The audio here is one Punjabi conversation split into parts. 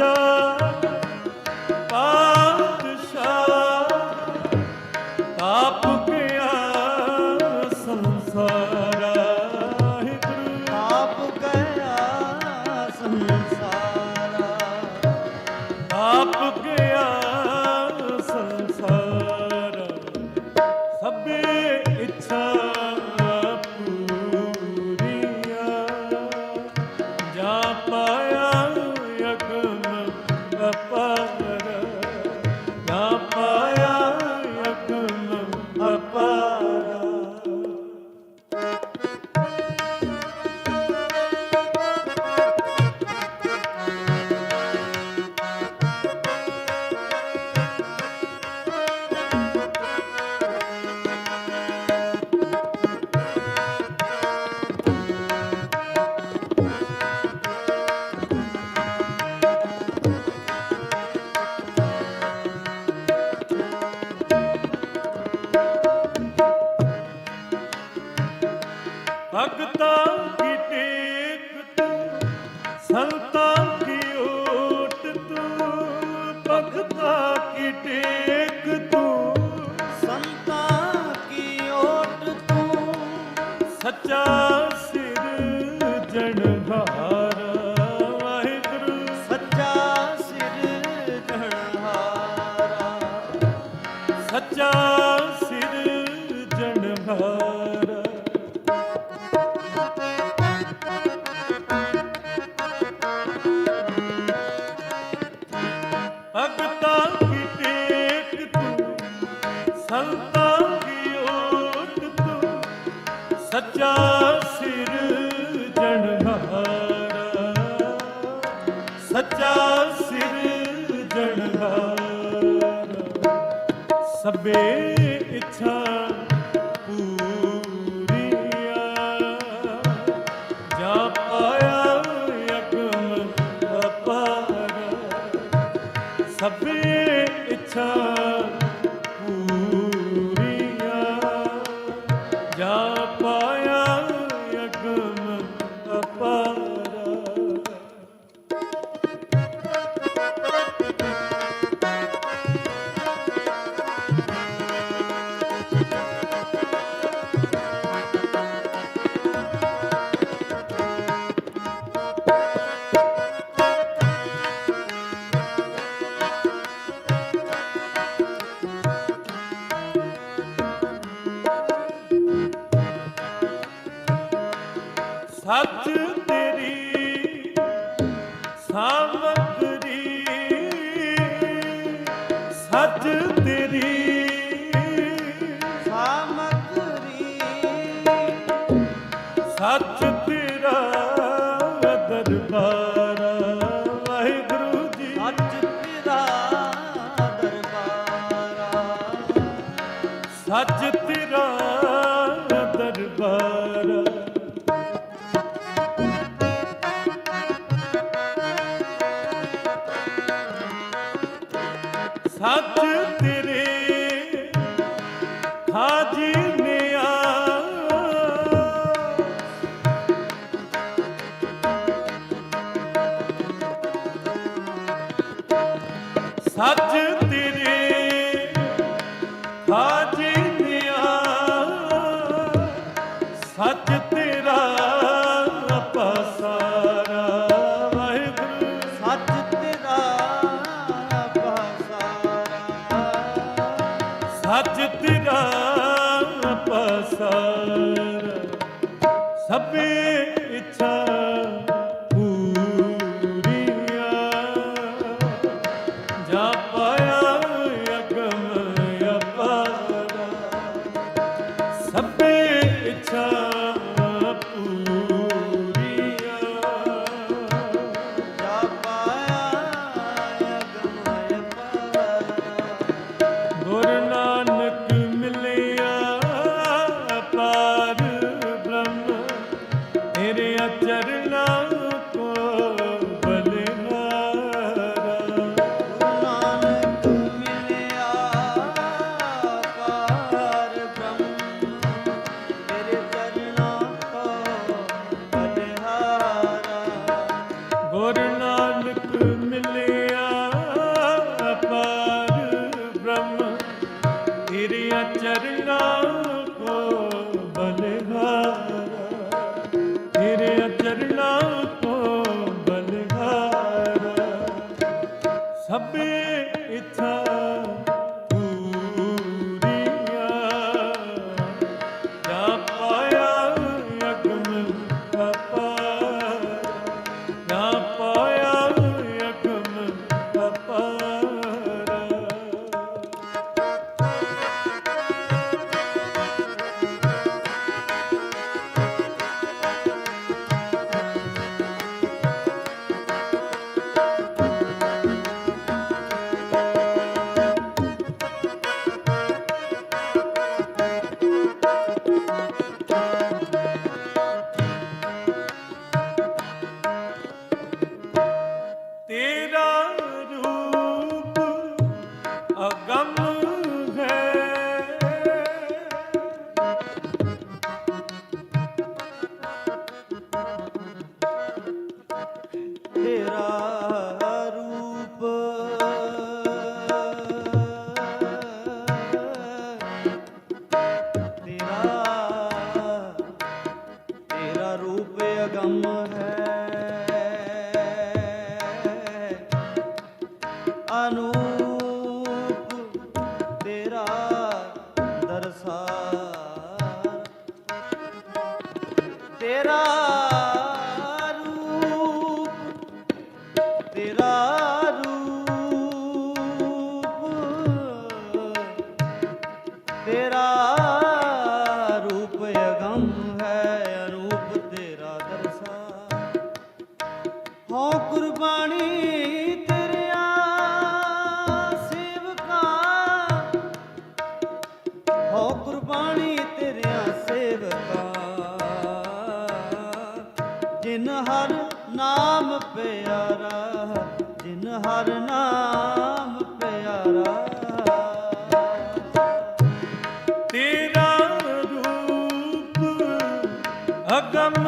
Yeah. भगता ਸੱਚਾ ਸਿਰਜਣ ਹਾਰਾ। ਸੱਚਾ ਸਿਰਜਣ ਹਾਰਾ। ਸਭੇ ਇੱਛਾ ਸਭੇ ਇੱਛਾ सच दे ਸੱਚ ਤੇਰੇ ਹਾਜੀ ਸੱਚ ਤੇਰੇ ਹਾਜੀ ਸੱਚ ਹੋ ਕੁਰਬਾਨੀ ਤੇਰਿਆ ਹੋ ਕੁਰਬਾਨੀ ਤੇਰਿਆ ਸੇਵਕਾ। ਜਿਨ ਹਰ ਨਾਮ ਪਿਆਰਾ, ਜਿਨ ਹਰ ਨਾਮ ਪਿਆਰਾ। ਤੇਰਾ ਰੂਪ ਅਗਮ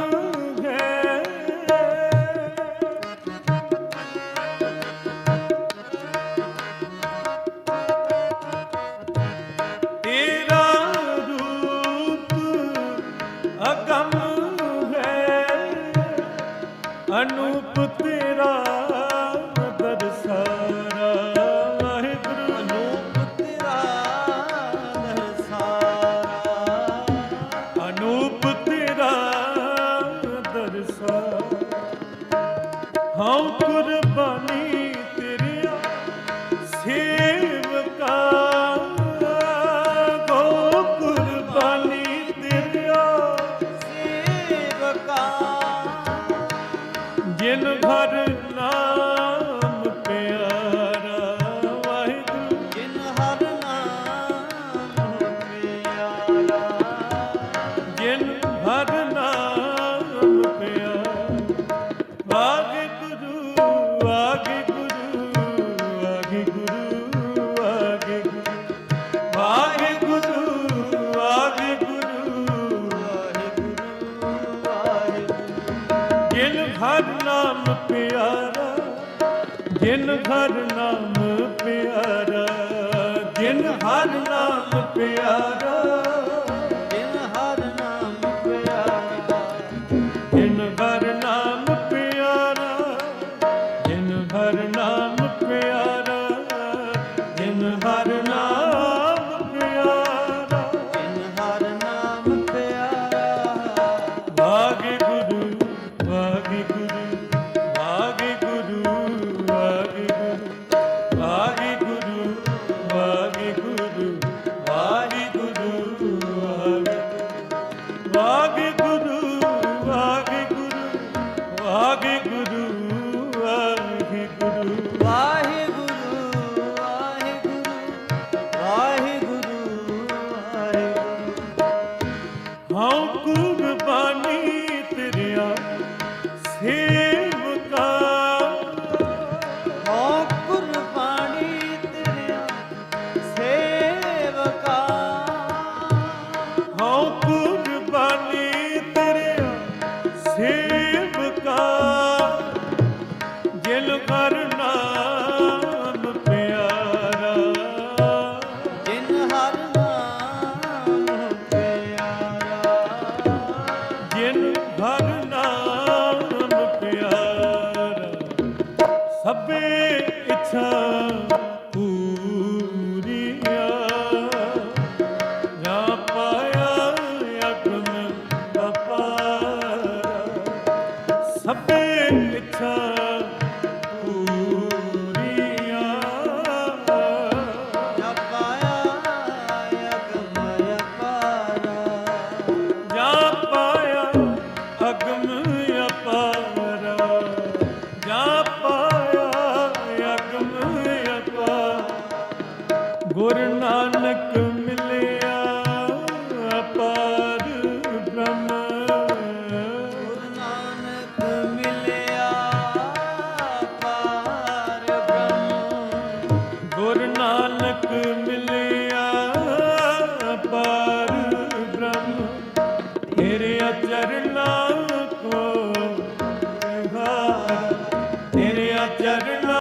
ঘর ਜਿਨ ਹਰ ਨਾਮ ਪਿਆਰਾ ਜਿਨ ਹਰ ਨਾਮ ਪਿਆਰਾ। here. ਸਭੇ